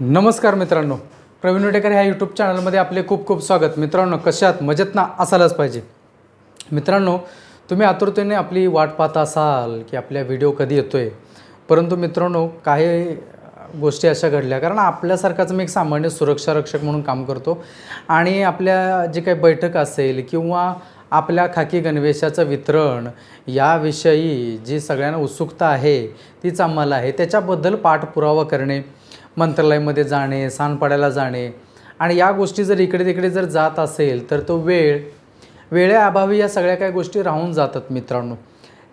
नमस्कार मित्रांनो. प्रवीण वटेकर ह्या यूट्यूब चॅनलमध्ये आपले खूप खूप स्वागत. मित्रांनो कशात मजेत ना? असायलाच पाहिजे. मित्रांनो तुम्ही आतुरतेने आपली वाट पाहत असाल की आपल्या व्हिडिओ कधी येतो आहे परंतु मित्रांनो काही गोष्टी अशा घडल्या. कारण आपल्यासारखाच मी एक सामान्य सुरक्षा रक्षक म्हणून काम करतो. आणि आपल्या जे काही बैठक असेल किंवा आपल्या खाकी गणवेशाचं वितरण याविषयी जी सगळ्यांना उत्सुकता आहे तीच आम्हाला आहे. त्याच्याबद्दल पाठपुरावा करणे मंत्रालयामध्ये जाणे सानपाड्याला जाणे. आणि या गोष्टी जर इकडे तिकडे जर जात असेल तर तो वेळ वेळेअभावी या सगळ्या काही गोष्टी राहून जातात मित्रांनो.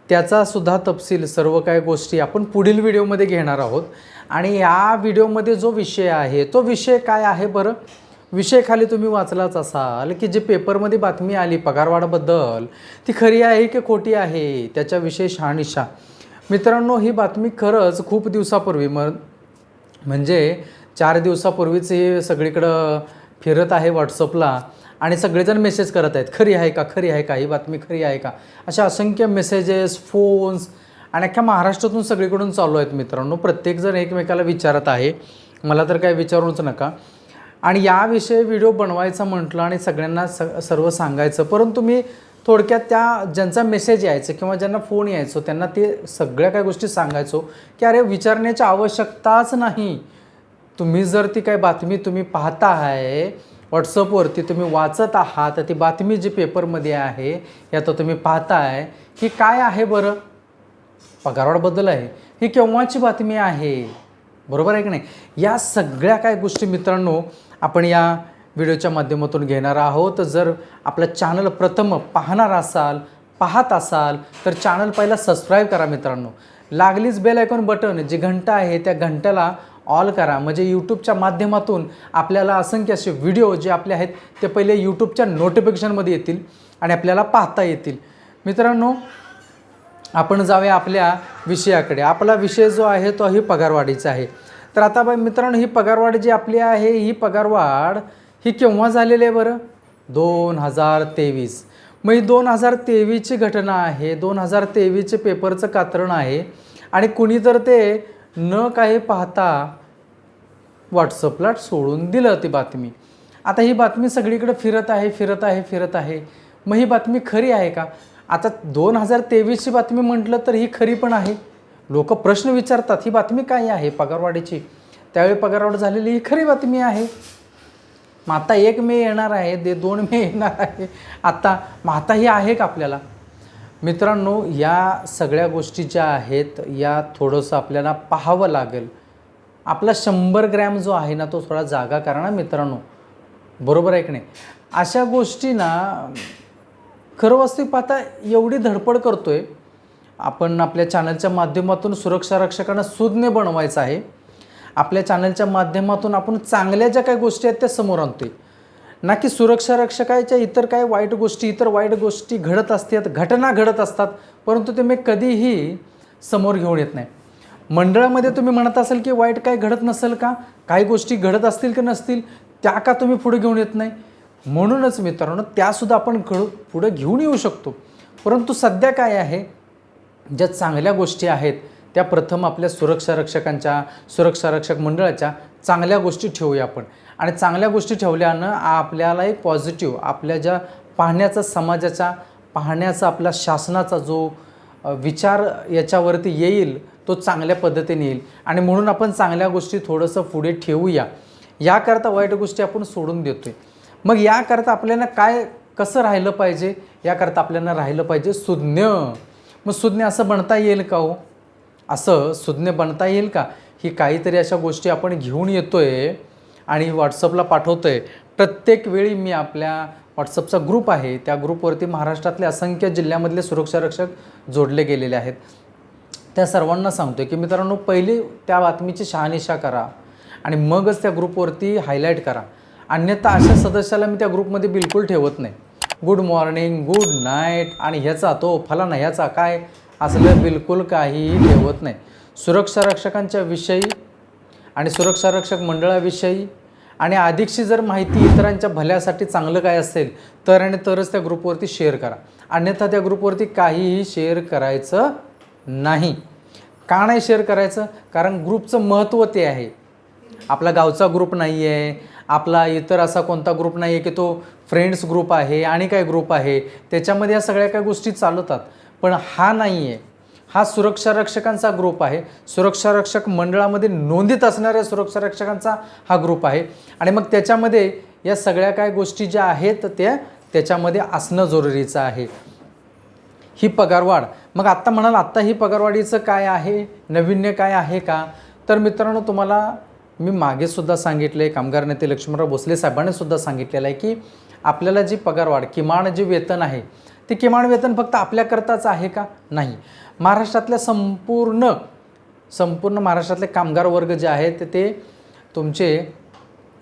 त्याचासुद्धा तपशील सर्व काही गोष्टी आपण पुढील व्हिडिओमध्ये घेणार आहोत. आणि या व्हिडिओमध्ये जो विषय आहे तो विषय काय आहे बरं? विषय खाली तुम्ही वाचलाच असाल की जे पेपरमध्ये बातमी आली पगारवाढाबद्दल ती खरी आहे की खोटी आहे त्याच्याविषयी शहानिशा. मित्रांनो ही बातमी खरंच खूप दिवसापूर्वी मग म्हणजे चार दिवसापूर्वीच हे सगळीकडं फिरत आहे व्हॉट्सअपला आणि सगळेजण मेसेज करत आहेत खरी आहे का? खरी आहे का? ही बातमी खरी आहे का? अशा असंख्य मेसेजेस फोन्स आणि अख्ख्या महाराष्ट्रातून सगळीकडून चालू आहेत मित्रांनो. प्रत्येकजण एकमेकाला विचारत आहे. मला तर काय विचारूच नका. आणि याविषयी व्हिडिओ बनवायचा म्हटलं आणि सगळ्यांना स सर्व सांगायचं परंतु मी थोडक्यात त्या ज्यांचा मेसेज यायचं किंवा ज्यांना फोन यायचो त्यांना ते सगळ्या काही गोष्टी सांगायचो की अरे विचारण्याची आवश्यकताच नाही. तुम्ही जर ती काही बातमी तुम्ही पाहता आहे व्हॉट्सअपवरती तुम्ही वाचत आहात तर ती बातमी जी पेपरमध्ये आहे या तर तुम्ही पाहताय ही काय आहे बरं? पगारवाढबद्दल आहे. ही केव्हाची बातमी आहे? बरोबर आहे की नाही? या सगळ्या काय गोष्टी मित्रांनो आपण या व्हिडिओच्या माध्यमातून घेणार आहोत. जर आपलं चॅनल प्रथम पाहणार असाल पाहत असाल तर चॅनल पहिला सबस्क्राईब करा मित्रांनो. लागलीच बेल आयकॉन बटन जी घंटा आहे त्या घंट्याला ऑल करा. म्हणजे यूट्यूबच्या माध्यमातून आपल्याला असंख्य असे व्हिडिओ जे आपले आहेत ते पहिले यूट्यूबच्या नोटिफिकेशनमध्ये येतील आणि आपल्याला पाहता येतील. मित्रांनो आपण जाऊया आपल्या विषयाकडे. आपला विषय जो आहे तो ही पगारवाढीचा आहे. तर आता बाई मित्रांनो ही पगारवाढ जी आपली आहे ही पगारवाढ ही केव्हा झालेली आहे बरं? दोन हजार तेवीस. मग ही दोन हजार तेवीसची घटना आहे दोन हजार तेवीसचे पेपरचं कात्रण आहे आणि कुणी तर ते न काही पाहता व्हॉट्सअपला सोडून दिलं ती बातमी. आता ही बातमी सगळीकडे फिरत आहे फिरत आहे फिरत आहे. मग ही बातमी खरी आहे का? आता दोन हजार तेवीसची बातमी म्हटलं तर ही खरी पण आहे. लोक प्रश्न विचारतात ही बातमी काय आहे पगारवाढीची? त्यावेळी पगारवाढ झालेली ही खरी बातमी आहे. मग आता एक मे येणार आहे दे दोन मे येणार आहे. आता मग आता ही आहे का आपल्याला? मित्रांनो या सगळ्या गोष्टी ज्या आहेत या थोडंसं आपल्याला पाहावं लागेल. आपला शंभर ग्रॅम जो आहे ना तो थोडा जागा करा ना मित्रांनो. बरोबर आहे की नाही? अशा गोष्टी ना खरं वास्तविक पाहता एवढी धडपड करतो आहे आपण आपल्या चॅनलच्या माध्यमातून सुरक्षा रक्षकांना सुज्ञ बनवायचं आहे. आपल्या चॅनलच्या माध्यमातून आपण चांगल्या ज्या काही गोष्टी आहेत त्या समोर आणतोय. ना की सुरक्षा रक्षकाच्या इतर काय वाईट गोष्टी इतर वाईट गोष्टी घडत असतात घटना घडत असतात परंतु ते मी कधीही समोर घेऊन येत नाही. मंडळामध्ये तुम्ही म्हणत असाल की वाईट काय घडत नसेल का? काही गोष्टी घडत असतील की नसतील त्या का तुम्ही पुढे घेऊन येत नाही? म्हणूनच मित्रांनो त्यासुद्धा आपण घडू पुढे घेऊन येऊ शकतो. परंतु सध्या काय आहे? ज्या चांगल्या गोष्टी आहेत त्या प्रथम आपल्या सुरक्षा रक्षकांच्या सुरक्षा रक्षक मंडळाच्या चांगल्या गोष्टी ठेवूया आपण. आणि चांगल्या गोष्टी ठेवल्यानं आपल्याला एक पॉझिटिव्ह आपल्या ज्या पाहण्याचा समाजाचा पाहण्याचा आपला शासनाचा जो विचार याच्यावरती येईल तो चांगल्या पद्धतीने येईल. आणि म्हणून आपण चांगल्या गोष्टी थोडंसं पुढे ठेवूया. याकरता वाईट गोष्टी आपण सोडून देतोय. मग याकरता आपल्याला काय कसं राहिलं पाहिजे? याकरता आपल्याला राहिलं पाहिजे सुज्ञ. मग सुज्ञ असं म्हणता येईल का हो? असं सुज्ञ बनता येईल का? ही काहीतरी अशा गोष्टी आपण घेऊन येतो आहे आणि व्हॉट्सअपला पाठवतो आहे प्रत्येक वेळी मी आपल्या व्हॉट्सअपचा ग्रुप आहे. त्या ग्रुपवरती महाराष्ट्रातले असंख्य जिल्ह्यामधले सुरक्षा रक्षक जोडले गेलेले आहेत. त्या सर्वांना सांगतो आहे की मित्रांनो पहिले त्या बातमीची शहानिशा करा आणि मगच त्या ग्रुपवरती हायलाईट करा. अन्यथा अशा सदस्याला मी त्या ग्रुपमध्ये बिलकुल ठेवत नाही. गुड मॉर्निंग गुड नाईट आणि ह्याचा तो फलाना ह्याचा काय? असलं बिलकुल काहीही ठेवत नाही. सुरक्षा रक्षकांच्या विषयी आणि सुरक्षा रक्षक मंडळाविषयी आणि अधिकशी जर माहिती इतरांच्या भल्यासाठी चांगलं काय असेल तर आणि तरच त्या ग्रुपवरती शेअर करा. अन्यथा त्या ग्रुपवरती काहीही शेअर करायचं नाही. का नाही शेअर करायचं? कारण ग्रुपचं महत्त्व ते आहे. आपला गावचा ग्रुप नाही आहे आपला इतर असा कोणता ग्रुप नाही आहे की तो फ्रेंड्स ग्रुप आहे आणि काय ग्रुप आहे त्याच्यामध्ये या सगळ्या काही गोष्टी चालवतात पण हा नाही आहे हा सुरक्षा रक्षकांचा ग्रुप आहे. सुरक्षा रक्षक मंडळामध्ये नोंदीत असणाऱ्या सुरक्षा रक्षकांचा हा ग्रुप आहे. आणि मग त्याच्यामध्ये या सगळ्या काय गोष्टी ज्या आहेत त्या त्याच्यामध्ये असणं जरुरीचं आहे. ही पगारवाढ. मग आत्ता म्हणाल आत्ता ही पगारवाढीचं काय आहे? नवीन्य काय आहे का? तर मित्रांनो तुम्हाला मी मागेसुद्धा सांगितलं आहे कामगार नेते लक्ष्मणराव भोसले साहेबांनी सुद्धा सांगितलेलं आहे की आपल्याला जी पगारवाढ किमान जे वेतन आहे ते किमान वेतन फक्त आपल्याकरताच आहे का? नाही. महाराष्ट्रातल्या संपूर्ण संपूर्ण महाराष्ट्रातले कामगार वर्ग जे आहेत ते तुमचे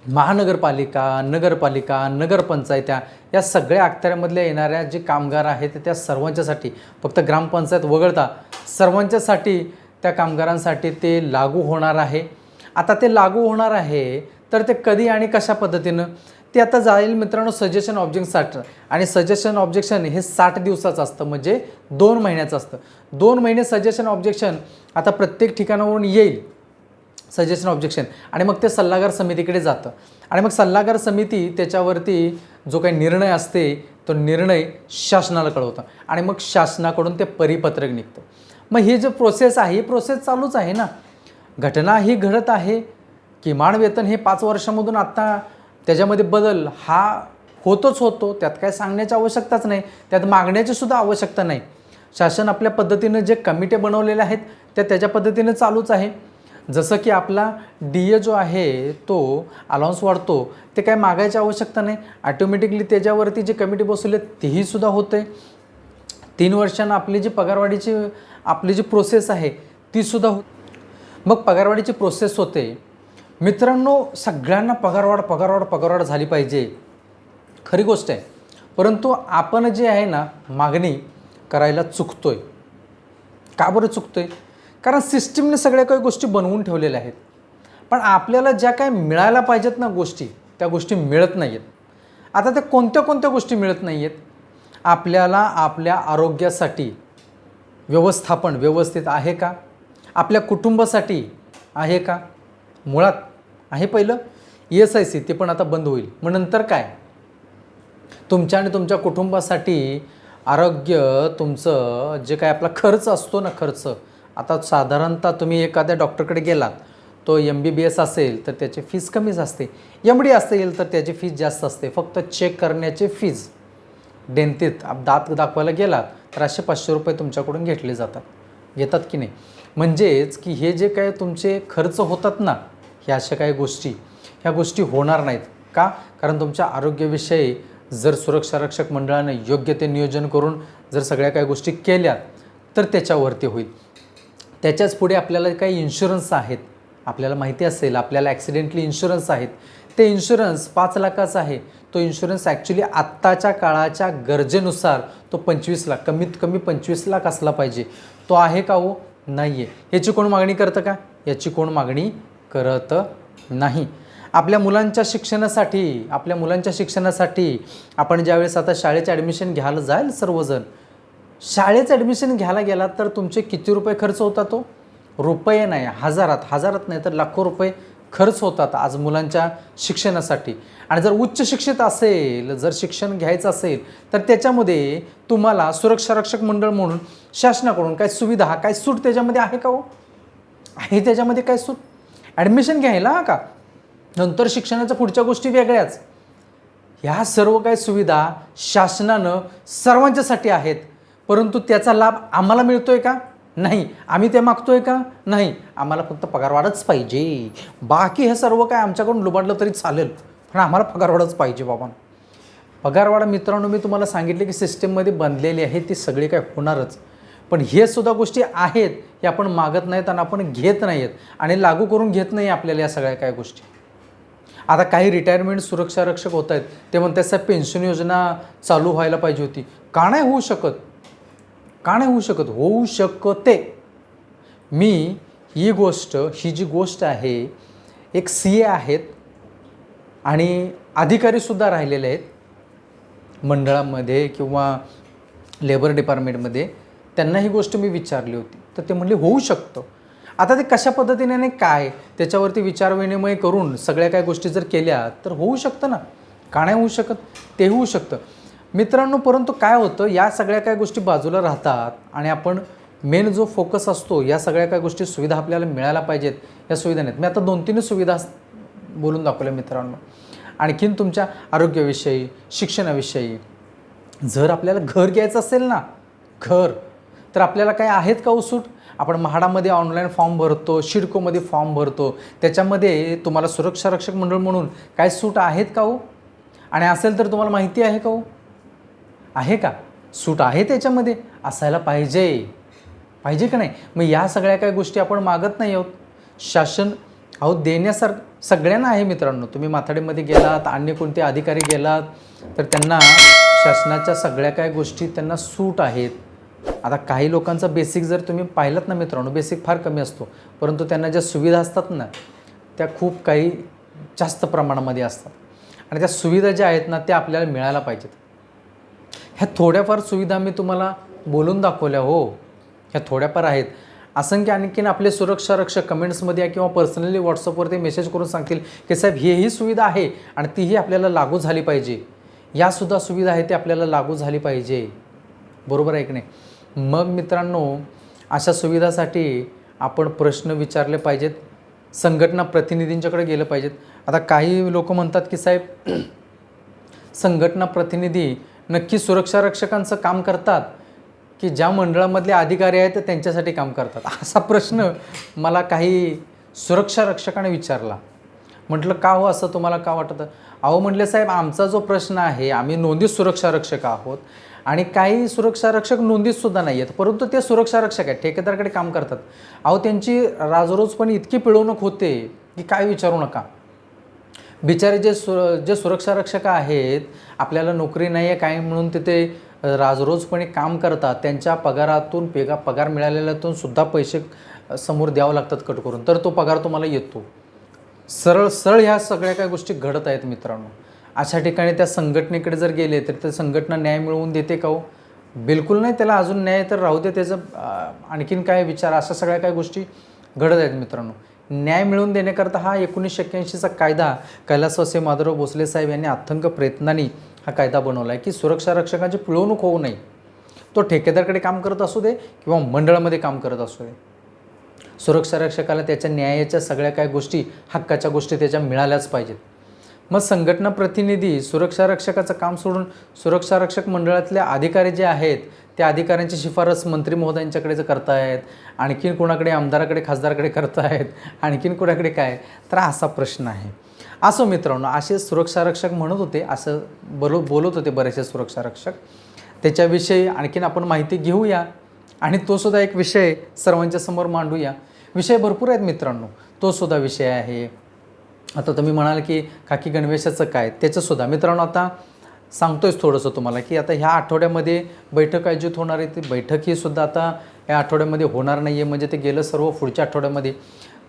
महानगरपालिका नगरपालिका नगरपंचायत्या या सगळ्या अखत्याऱ्यामधल्या येणाऱ्या जे कामगार आहेत त्या सर्वांच्यासाठी फक्त ग्रामपंचायत वगळता सर्वांच्यासाठी त्या कामगारांसाठी ते लागू होणार आहे. आता ते लागू होणार आहे तर ते कधी आणि कशा पद्धतीनं? ते आता जाईल मित्रांनो सजेशन ऑब्जेक्शन साठ. आणि सजेशन ऑब्जेक्शन हे साठ दिवसाचं असतं म्हणजे दोन महिन्याचं असतं. दोन महिने सजेशन ऑब्जेक्शन आता प्रत्येक ठिकाणावरून येईल सजेशन ऑब्जेक्शन आणि मग ते सल्लागार समितीकडे जातं. आणि मग सल्लागार समिती त्याच्यावरती जो काही निर्णय असते तो निर्णय शासनाला कळवतं. आणि मग शासनाकडून ते परिपत्रक निघतं. मग ही जे प्रोसेस आहे ही प्रोसेस चालूच आहे ना. घटना ही घडत आहे. किमान वेतन हे पाच वर्षामधून आत्ता त्याच्यामध्ये बदल हा होतोच होतो. त्यात काय सांगण्याची आवश्यकताच नाही. त्यात मागण्याची सुद्धा आवश्यकता नाही. शासन आपल्या पद्धतीनं जे कमिटे बनवलेले आहेत त्या त्याच्या पद्धतीनं चालूच आहे. जसं की आपला डी ए जो आहे तो अलाउन्स वाढतो. ते काय मागायची आवश्यकता नाही. ऑटोमॅटिकली त्याच्यावरती जी कमिटी बसवली आहे सुद्धा होते. तीन वर्षांना आपली जी पगारवाढीची आपली जी प्रोसेस आहे तीसुद्धा हो मग पगारवाढीची प्रोसेस होते. मित्रांनो सगळ्यांना पगारवाढ पगारवाढ पगारवाढ झाली पाहिजे. खरी गोष्ट आहे. परंतु आपण जे आहे ना मागणी करायला चुकतोय. का बरं चुकतोय? कारण सिस्टीमने सगळ्या काही गोष्टी बनवून ठेवलेल्या आहेत. पण आपल्याला ज्या काय मिळायला पाहिजेत ना गोष्टी त्या गोष्टी मिळत नाही आहेत आता त्या कोणत्या कोणत्या गोष्टी मिळत नाही आहेत आपल्याला आपल्या आरोग्यासाठी व्यवस्थापन व्यवस्थित आहे का? आपल्या कुटुंबासाठी आहे का? मुळात आहे पहिलं. ई एस आय सी ते पण आता बंद होईल. मग नंतर काय? तुमच्या आणि तुमच्या कुटुंबासाठी आरोग्य तुमचं जे काय आपला खर्च असतो ना खर्च. आता साधारणतः तुम्ही एखाद्या डॉक्टरकडे गेलात तो एम बी बी एस असेल तर त्याची फीज कमीच असते. एम डी असेल तर त्याची फीज जास्त असते. फक्त चेक करण्याची फीज डेंतीत दात दाखवायला गेलात तर असे पाचशे रुपये तुमच्याकडून घेतले जातात. घेतात की नाही? म्हणजेच की हे जे काय तुमचे खर्च होतात ना ह्या अशा काही गोष्टी ह्या गोष्टी होणार नाहीत. का? कारण तुमच्या आरोग्याविषयी जर सुरक्षा रक्षक मंडळाने योग्य ते नियोजन करून जर सगळ्या काही गोष्टी केल्या तर त्याच्यावरती होईल. त्याच्याच पुढे आपल्याला काही इन्शुरन्स आहेत. आपल्याला माहिती असेल आपल्याला ॲक्सिडेंटली इन्शुरन्स आहेत. ते इन्शुरन्स पाच लाखाचा आहे. तो इन्शुरन्स ॲक्च्युली आत्ताच्या काळाच्या गरजेनुसार तो पंचवीस लाख कमीत कमी पंचवीस लाख असला पाहिजे. तो आहे का हो? नाही आहे याची कोण मागणी करतं का? याची कोण मागणी करत नाही. आपल्या मुलांच्या शिक्षणासाठी आपल्या मुलांच्या शिक्षणासाठी आपण ज्यावेळेस आता शाळेचे ॲडमिशन घ्यायला जाईल सर्वजण शाळेचं ॲडमिशन घ्यायला गेलात तर तुमचे किती रुपये खर्च होता तो हो? रुपये नाही हजारात हजारात नाही तर लाखो रुपये खर्च होतात आज मुलांच्या शिक्षणासाठी. आणि जर उच्च शिक्षित असेल जर शिक्षण घ्यायचं असेल तर त्याच्यामध्ये तुम्हाला सुरक्षा रक्षक मंडळ म्हणून शासनाकडून काय सुविधा काय सूट त्याच्यामध्ये आहे का हो? आहे त्याच्यामध्ये काय सूट? ॲडमिशन घ्यायला हा का? नंतर शिक्षणाच्या पुढच्या गोष्टी वेगळ्याच. ह्या सर्व काही सुविधा शासनानं सर्वांच्यासाठी आहेत. परंतु त्याचा लाभ आम्हाला मिळतोय का? नाही. आम्ही ते मागतोय का? नाही. आम्हाला फक्त पगारवाढच पाहिजे. बाकी हे सर्व काय आमच्याकडून लुबाडलं तरी चालेल. पण आम्हाला पगारवाढच पाहिजे बाबा. पगारवाढ मित्रांनो मी तुम्हाला सांगितले की सिस्टीममध्ये बनलेली आहे ती सगळी काय होणारच. पण हे सुद्धा गोष्टी आहेत हे आपण मागत नाहीत आणि आपण घेत नाही आहेत आणि लागू करून घेत नाही आपल्याला या सगळ्या काय गोष्टी. आता काही रिटायरमेंट सुरक्षा रक्षक होत आहेत ते म्हणतात साहेब पेन्शन योजना चालू व्हायला पाहिजे होती. का नाही होऊ शकत? का नाही होऊ शकत? होऊ शकते. मी ही गोष्ट ही जी गोष्ट आहे एक सी ए आहेत आणि अधिकारीसुद्धा राहिलेले आहेत मंडळामध्ये किंवा लेबर डिपार्टमेंटमध्ये त्यांना ही गोष्ट मी विचारली होती. तर ते म्हणले होऊ शकतं. आता ते कशा पद्धतीने आणि काय त्याच्यावरती विचारविनिमय करून सगळ्या काय गोष्टी जर केल्या तर होऊ शकतं ना? का नाही होऊ शकत? ते होऊ शकतं. मित्रांनो परंतु काय होतं या सगळ्या काय गोष्टी बाजूला राहतात आणि आपण मेन जो फोकस असतो या सगळ्या काय गोष्टी सुविधा आपल्याला मिळायला पाहिजेत या सुविधा नाहीत. मी आता दोन तीन सुविधा बोलून दाखवल्या मित्रांनो. आणखीन तुमच्या आरोग्याविषयी शिक्षणाविषयी जर आपल्याला घर घ्यायचं असेल ना घर तर आपल्याला काय आहेत का हो सूट आपण म्हाडामध्ये ऑनलाईन फॉर्म भरतो शिडकोमध्ये फॉर्म भरतो. त्याच्यामध्ये तुम्हाला सुरक्षा रक्षक मंडळ म्हणून काय सूट आहेत का हो? आणि असेल तर तुम्हाला माहिती आहे का हो? आहे का? सूट आहे त्याच्यामध्ये? असायला पाहिजे. पाहिजे का नाही? मग या सगळ्या काय गोष्टी आपण मागत नाही आहोत. शासन अहो देण्यासारखं सगळ्यांना आहे मित्रांनो. तुम्ही माथाडीमध्ये गेलात अन्य कोणते अधिकारी गेलात तर त्यांना शासनाच्या सगळ्या काय गोष्टी त्यांना सूट आहेत. आता काही लोकांचा बेसिक जर तुम्ही पाहिलात ना मित्रांनो बेसिक फार कमी असतो. परंतु त्यांना ज्या सुविधा असतात ना त्या खूप काही जास्त प्रमाणामध्ये असतात. आणि त्या सुविधा ज्या आहेत ना त्या आपल्याला मिळायला पाहिजेत. ह्या थोड्याफार सुविधा मी तुम्हाला बोलून दाखवल्या हो. ह्या थोड्याफार आहेत. असंख्य आणखीन आपले सुरक्षा रक्षक कमेंट्समध्ये किंवा पर्सनली व्हॉट्सअपवरती मेसेज करून सांगतील की साहेब ही ही सुविधा आहे आणि तीही आपल्याला लागू झाली पाहिजे. यासुद्धा सुविधा आहे ती आपल्याला लागू झाली पाहिजे. बरोबर आहे की नाही? मग मित्रांनो अशा सुविधासाठी आपण प्रश्न विचारले पाहिजेत. संघटना प्रतिनिधींच्याकडे गेलं पाहिजेत. आता काही लोक म्हणतात की साहेब संघटना प्रतिनिधी नक्की सुरक्षा रक्षकांचं काम करतात की ज्या मंडळामधले अधिकारी आहेत त्यांच्यासाठी काम करतात? असा प्रश्न मला काही सुरक्षा रक्षकाने विचारला. म्हटलं का हो असं? तुम्हाला का वाटतं? अहो म्हटले साहेब आमचा जो प्रश्न आहे आम्ही नोंदीत सुरक्षा रक्षक आहोत. आणि काही सुरक्षा रक्षक नोंदीत सुद्धा नाही आहेत. परंतु ते सुरक्षा रक्षक आहेत ठेकेदाराकडे काम करतात. अहो त्यांची राजरोजपणे इतकी पिळवणूक होते की काय विचारू नका. बिचारे जे सु जे सुरक्षा रक्षक आहेत आपल्याला नोकरी नाही आहे काय म्हणून तिथे राजरोजपणे काम करतात त्यांच्या पगारातून पेगा पगार मिळालेल्यातून सुद्धा पैसे समोर द्यावं लागतात कट करून. तर तो पगार तुम्हाला येतो. सरळ सरळ ह्या सगळ्या काही गोष्टी घडत आहेत मित्रांनो. अशा ठिकाणी त्या संघटनेकडे जर गेले तर त्या संघटना न्याय मिळवून देते का हो? बिलकुल नाही त्याला अजून न्याय तर राहू दे त्याचं आणखीन काय विचार अशा सगळ्या काय गोष्टी घडत आहेत मित्रांनो. न्याय मिळवून देण्याकरता हा एकोणीसशे एक्क्याऐंशीचा कायदा कैलासवासी माधवराव भोसले साहेब यांनी अथंग प्रयत्नांनी हा कायदा बनवला आहे की सुरक्षा रक्षकांची पिळवणूक होऊ नये. तो ठेकेदारकडे काम करत असू दे किंवा मंडळामध्ये काम करत असू दे. सुरक्षा रक्षकाला त्याच्या न्यायाच्या सगळ्या काय गोष्टी हक्काच्या गोष्टी त्याच्या मिळाल्याच पाहिजेत. मग संघटना प्रतिनिधी सुरक्षा रक्षकाचं काम सोडून सुरक्षा रक्षक मंडळातले अधिकारी जे आहेत त्या अधिकाऱ्यांची शिफारस मंत्री महोदयांच्याकडे जर करतायत आणखीन कोणाकडे आमदाराकडे खासदाराकडे करतायत आणखीन कोणाकडे काय? तर असा प्रश्न आहे. असो मित्रांनो असे सुरक्षा रक्षक म्हणत होते असं बोलो बोलत होते बरेचसे सुरक्षा रक्षक. त्याच्याविषयी आणखीन आपण माहिती घेऊया. आणि तो सुद्धा एक विषय सर्वांच्या समोर मांडूया. विषय भरपूर आहेत मित्रांनो. तो सुद्धा विषय आहे. आता तुम्ही म्हणाल की काकी गणवेशाचं काय? त्याचंसुद्धा मित्रांनो आता सांगतोयच थोडंसं तुम्हाला की आता ह्या आठवड्यामध्ये बैठक आयोजित होणार आहे. ती बैठक ही सुद्धा आता या आठवड्यामध्ये होणार नाही आहे म्हणजे ते गेलं सर्व पुढच्या आठवड्यामध्ये.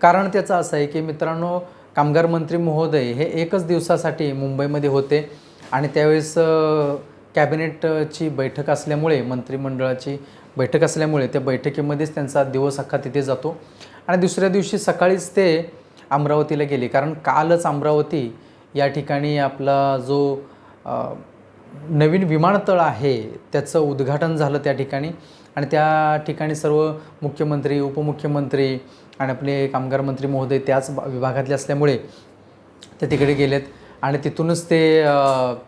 कारण त्याचं असं आहे की मित्रांनो कामगार मंत्री महोदय हे एकच दिवसासाठी मुंबईमध्ये होते. आणि त्यावेळेस कॅबिनेटची बैठक असल्यामुळे मंत्रिमंडळाची बैठक असल्यामुळे त्या बैठकीमध्येच त्यांचा दिवस अख्खा तिथे जातो. आणि दुसऱ्या दिवशी सकाळीच ते अमरावतीला गेले. कारण कालच अमरावती या ठिकाणी आपला जो नवीन विमानतळ आहे त्याचं उद्घाटन झालं त्या ठिकाणी. आणि त्या ठिकाणी सर्व मुख्यमंत्री उपमुख्यमंत्री आणि आपले कामगार मंत्री महोदय त्याच विभागातले असल्यामुळे ते तिकडे गेलेत. आणि तिथूनच ते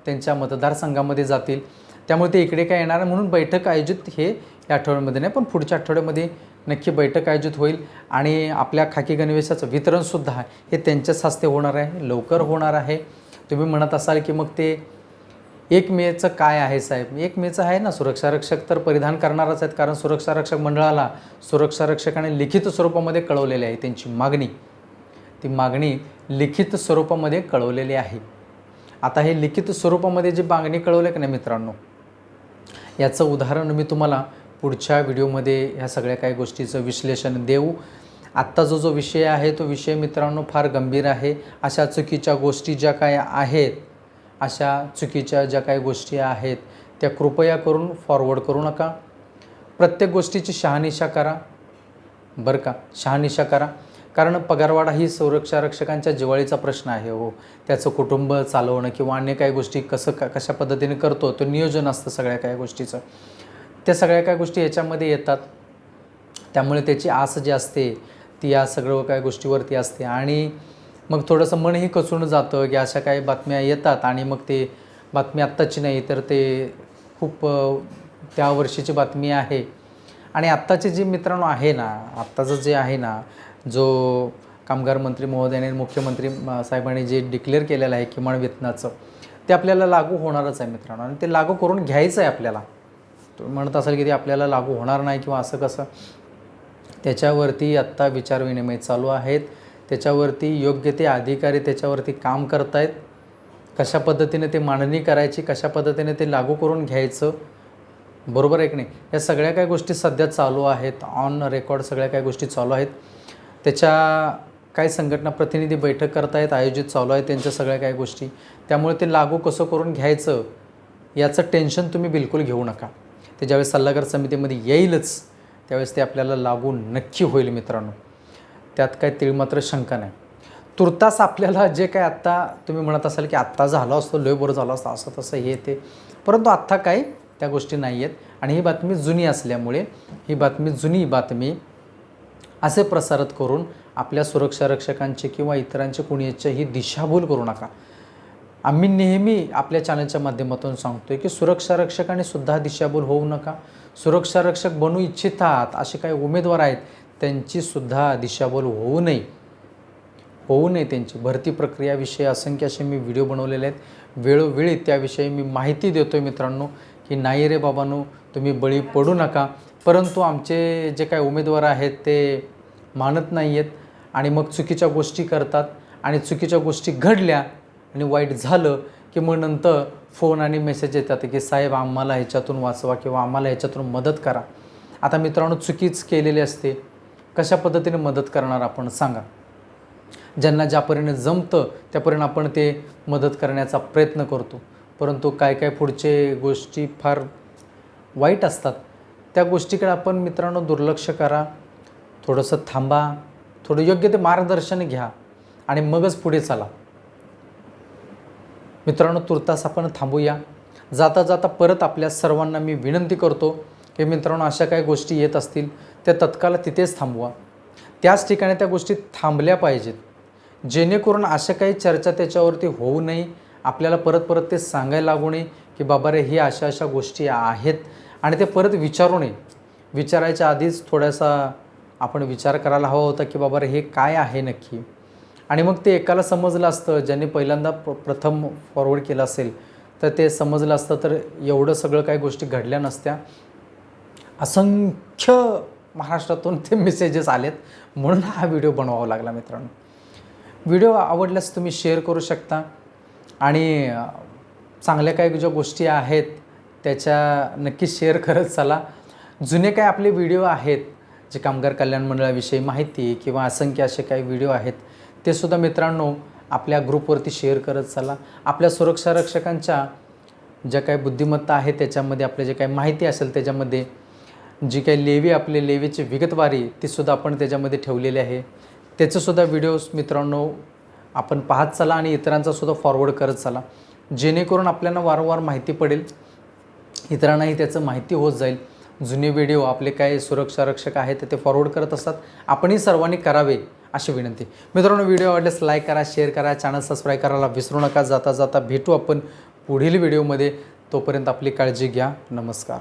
त्यांच्या मतदारसंघामध्ये जातील. त्यामुळे ते इकडे काय येणार? म्हणून बैठक आयोजित हे या आठवड्यामध्ये नाही पण पुढच्या आठवड्यामध्ये नक्की बैठक आयोजित होईल आणि आपल्या खाकी गणवेशाचं वितरणसुद्धा हे त्यांच्याच हस्ते होणार आहे लवकर होणार आहे. तुम्ही म्हणत असाल की मग ते एक मेचं काय आहे साहेब? एक मेचं आहे ना सुरक्षारक्षक तर परिधान करणारच आहेत कारण सुरक्षारक्षक मंडळाला सुरक्षारक्षकाने लिखित स्वरूपामध्ये कळवलेले आहे त्यांची मागणी. ती मागणी लिखित स्वरूपामध्ये कळवलेली आहे. आता हे लिखित स्वरूपामध्ये जी मागणी कळवली की नाही मित्रांनो? याचं उदाहरण मी तुम्हाला पुढच्या व्हिडिओमध्ये ह्या सगळ्या काही गोष्टीचं विश्लेषण देऊ. आत्ता जो जो विषय आहे तो विषय मित्रांनो फार गंभीर आहे. अशा चुकीच्या गोष्टी ज्या काय आहेत अशा चुकीच्या ज्या काही गोष्टी आहेत त्या कृपया करून फॉरवर्ड करू नका. प्रत्येक गोष्टीची शहानिशा करा. बरं का? शहानिशा करा. कारण पगारवाढा ही सुरक्षा रक्षकांच्या जिवाळीचा प्रश्न आहे हो. त्याचं कुटुंब चालवणं किंवा अन्य काही गोष्टी कसं कशा पद्धतीने करतो तो नियोजन असतं सगळ्या काही गोष्टीचं. त्या सगळ्या काय गोष्टी याच्यामध्ये येतात. त्यामुळे त्याची आस जी असते ती या सगळं काय गोष्टीवरती असते. आणि मग थोडंसं मनही कचून जातं की अशा काही बातम्या येतात आणि मग ते बातमी आत्ताची नाही तर ते खूप त्या वर्षीची बातमी आहे. आणि आत्ताचे जे मित्रांनो आहे ना आत्ताचं जे आहे ना जो कामगार मंत्री महोदयाने मुख्यमंत्री साहेबांनी जे डिक्लेअर केलेलं आहे किमान वेतनाचं ते आपल्याला लागू होणारच आहे मित्रांनो. आणि ते लागू करून घ्यायचं आहे आपल्याला. तुम्ही म्हणत असाल की ते आपल्याला लागू होणार नाही किंवा असं कसं? त्याच्यावरती आत्ता विचारविनिमय चालू आहेत. त्याच्यावरती योग्य ते अधिकारी त्याच्यावरती काम करतायत. कशा पद्धतीने ते मांडणी करायची कशा पद्धतीने ते लागू करून घ्यायचं? बरोबर आहे की नाही? या सगळ्या काही गोष्टी सध्या चालू आहेत. ऑन रेकॉर्ड सगळ्या काही गोष्टी चालू आहेत. त्याच्या काही संघटना प्रतिनिधी बैठक करतायत आयोजित चालू आहे त्यांच्या सगळ्या काही गोष्टी. त्यामुळे ते लागू कसं करून घ्यायचं? याचं टेन्शन तुम्ही बिलकुल घेऊ नका. ते ज्यावेळेस सल्लागार समितीमध्ये येईलच त्यावेळेस ते आपल्याला लागू नक्की होईल मित्रांनो. त्यात काय तिळमात्र शंका नाही. तुर्तास आपल्याला जे काय आत्ता तुम्ही म्हणत असाल की आत्ता झालं असतं लय बरं झालं असतं असं तसं हे ते. परंतु आत्ता काही त्या गोष्टी नाही आहेत. आणि ही बातमी जुनी असल्यामुळे ही बातमी जुनी बातमी असे प्रसारित करून आपल्या सुरक्षा रक्षकांची किंवा इतरांचे ही दिशाभूल करू नका. आम्ही नेहमी आपल्या चॅनलच्या माध्यमातून सांगतो आहे की सुरक्षा रक्षकाने सुद्धा दिशाभूल होऊ नका. सुरक्षा रक्षक बनू इच्छितात असे काही उमेदवार आहेत त्यांची सुद्धा दिशाभूल होऊ नये. होऊ नये त्यांची. भरती प्रक्रियाविषयी असंख्य असे मी व्हिडिओ बनवलेले आहेत. वेळोवेळी त्याविषयी मी माहिती देतो आहे मित्रांनो की नाही रे बाबांनो तुम्ही बळी पडू नका. परंतु आमचे जे काही उमेदवार आहेत ते मानत नाही आहेत आणि मग चुकीच्या गोष्टी करतात आणि चुकीच्या गोष्टी घडल्या आणि वाईट झालं की मग नंतर फोन आणि मेसेज येतात की साहेब आम्हाला ह्याच्यातून वाचवा किंवा आम्हाला ह्याच्यातून मदत करा. आता मित्रांनो चुकीच केलेली असते. कशा पद्धतीने मदत करणार आपण सांगा. ज्यांना ज्यापर्यंत जमतं त्यापर्यंत आपण ते मदत करण्याचा प्रयत्न करतो. परंतु काय काय पुढचे गोष्टी फार वाईट असतात. त्या गोष्टीकडे आपण मित्रांनो दुर्लक्ष करा. थोडंसं थांबा. थोडं योग्य ते मार्गदर्शन घ्या. आणि मगच पुढे चला. मित्रांनो तुर्तास आपण थांबूया. जाता जाता परत आपल्या सर्वांना मी विनंती करतो की मित्रांनो अशा काही गोष्टी येत असतील त्या तत्काळ तिथेच थांबवा. त्याच ठिकाणी त्या गोष्टी थांबल्या पाहिजेत. जेणेकरून अशा काही चर्चा त्याच्यावरती होऊ नये आपल्याला परत परत ते सांगायला लागू नये की बाबा रे हे अशा अशा गोष्टी आहेत आणि ते परत विचारू नये. विचारायच्या आधीच थोडासा आपण विचार करायला हवा होता की बाबा रे हे काय आहे नक्की? आणि मग ते एकाला समजलं असतं ज्यांनी पहिल्यांदा प्र प्रथम फॉरवर्ड केलं असेल तर ते समजलं असतं तर एवढं सगळं काही गोष्टी घडल्या नसत्या. असंख्य महाराष्ट्रातून ते मेसेजेस आलेत म्हणून हा व्हिडिओ बनवावा लागला मित्रांनो. व्हिडिओ आवडल्यास तुम्ही शेअर करू शकता आणि चांगल्या काही ज्या गोष्टी आहेत त्याच्या नक्की शेअर करत चला. जुने काय आपले व्हिडिओ आहेत जे कामगार कल्याण मंडळाविषयी माहिती किंवा असंख्य असे काही व्हिडिओ आहेत ते सुद्धा मित्रांनो आपल्या ग्रुपवरती शेअर करत चला. आपल्या सुरक्षा रक्षकांच्या ज्या काही बुद्धिमत्ता आहे त्याच्यामध्ये आपल्या जे काही माहिती असेल त्याच्यामध्ये जी काही लेवी आपले लेवीची विगतवारी तीसुद्धा आपण त्याच्यामध्ये ठेवलेली आहे. त्याचंसुद्धा व्हिडिओज मित्रांनो आपण पाहत चला आणि इतरांचासुद्धा फॉरवर्ड करत चला. जेणेकरून आपल्याला वारंवार माहिती पडेल इतरांनाही त्याचं माहिती होत जाईल. जुने व्हिडिओ आपले काय सुरक्षा रक्षक आहेत ते फॉरवर्ड करत असतात. आपणही सर्वांनी करावे. अशी विनंती. मित्रांनो व्हिडिओ आवडल्यास लाईक करा शेअर करा चॅनल सबस्क्राईब करायला विसरू नका. जाता जाता भेटू आपण पुढील व्हिडिओमध्ये. तोपर्यंत आपली काळजी घ्या. नमस्कार.